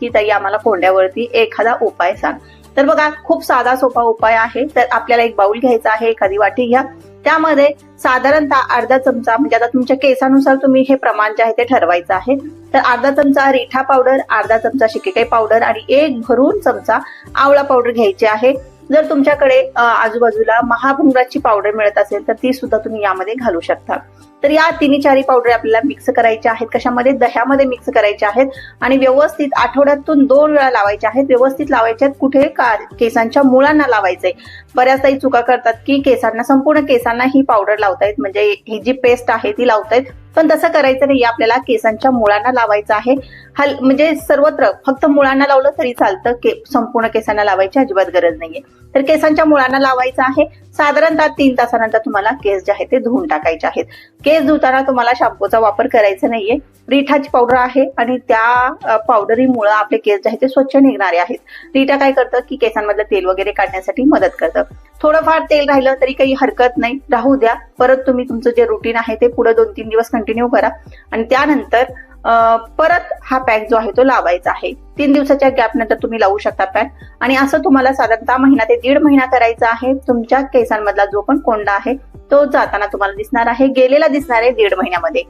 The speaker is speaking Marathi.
की ताई आम्हाला कोंड्यावरती एखादा उपाय सांग. तर बघा खूप साधा सोपा उपाय आहे. तर आपल्याला एक बाउल घ्यायचा आहे एखादी वाटी घ्या. त्यामध्ये साधारणतः अर्धा चमचा म्हणजे आता तुमच्या केसानुसार तुम्ही हे प्रमाण जे आहे ते ठरवायचं आहे. तर अर्धा चमचा रिठा पावडर अर्धा चमचा शिकेकाई पावडर आणि एक भरून चमचा आवळा पावडर घ्यायची आहे. जर तुमच्याकडे आजूबाजूला महाभुंगाची पावडर मिळत असेल तर ती सुद्धा तुम्ही यामध्ये घालू शकता. तर या तिन्ही चारी पावडर आपल्याला मिक्स करायच्या आहेत. कशामध्ये? दह्यामध्ये मिक्स करायच्या आहेत. आणि व्यवस्थित आठवड्यातून दोन वेळा लावायच्या आहेत. व्यवस्थित लावायच्या आहेत. कुठे का केसांच्या मुळांना लावायचंय बऱ्याचदा चुका करतात की केसांना संपूर्ण केसांना ही पावडर लावतायत म्हणजे ही जी पेस्ट आहे ती लावतायत पण तसं करायचं नाही. आपल्याला केसांच्या मुळांना लावायचं आहे. हल म्हणजे सर्वत्र फक्त मुळांना लावलं तरी चालतं. के संपूर्ण केसांना लावायची अजिबात गरज नाहीये. तर केसांच्या मुळांना लावायचं आहे. साधारणतः तीन तासानंतर तुम्हाला केस जे आहे ते धुवून टाकायचे आहेत. केस धुताना तुम्हाला शॅम्पूचा वापर करायचा नाहीये. रिठाची पावडर आहे आणि त्या पावडरीमुळे आपले केस जे आहेत ते स्वच्छ निघणारे आहेत. रिठा काय करतं की केसांमधलं तेल वगैरे काढण्यासाठी मदत करतं. थोडंफार तेल राहिलं तरी काही हरकत नाही. राहू द्या. परत तुम्ही तुमचं जे रुटीन आहे ते पुढे दोन तीन दिवस कंटिन्यू करा. आणि त्यानंतर परत हा पॅक जो आहे तो लावायचा आहे. तीन दिवसाच्या गॅप नंतर तुम्ही लावू शकता पॅक आणि असं तुम्हाला साधारणतः महिना ते दीड महिना करायचा आहे. तुमच्या केसांमधला जो पण कोंडा आहे तो जाताना तुम्हाला दिसणार आहे. गेलेला दिसणार आहे दीड महिन्यामध्ये.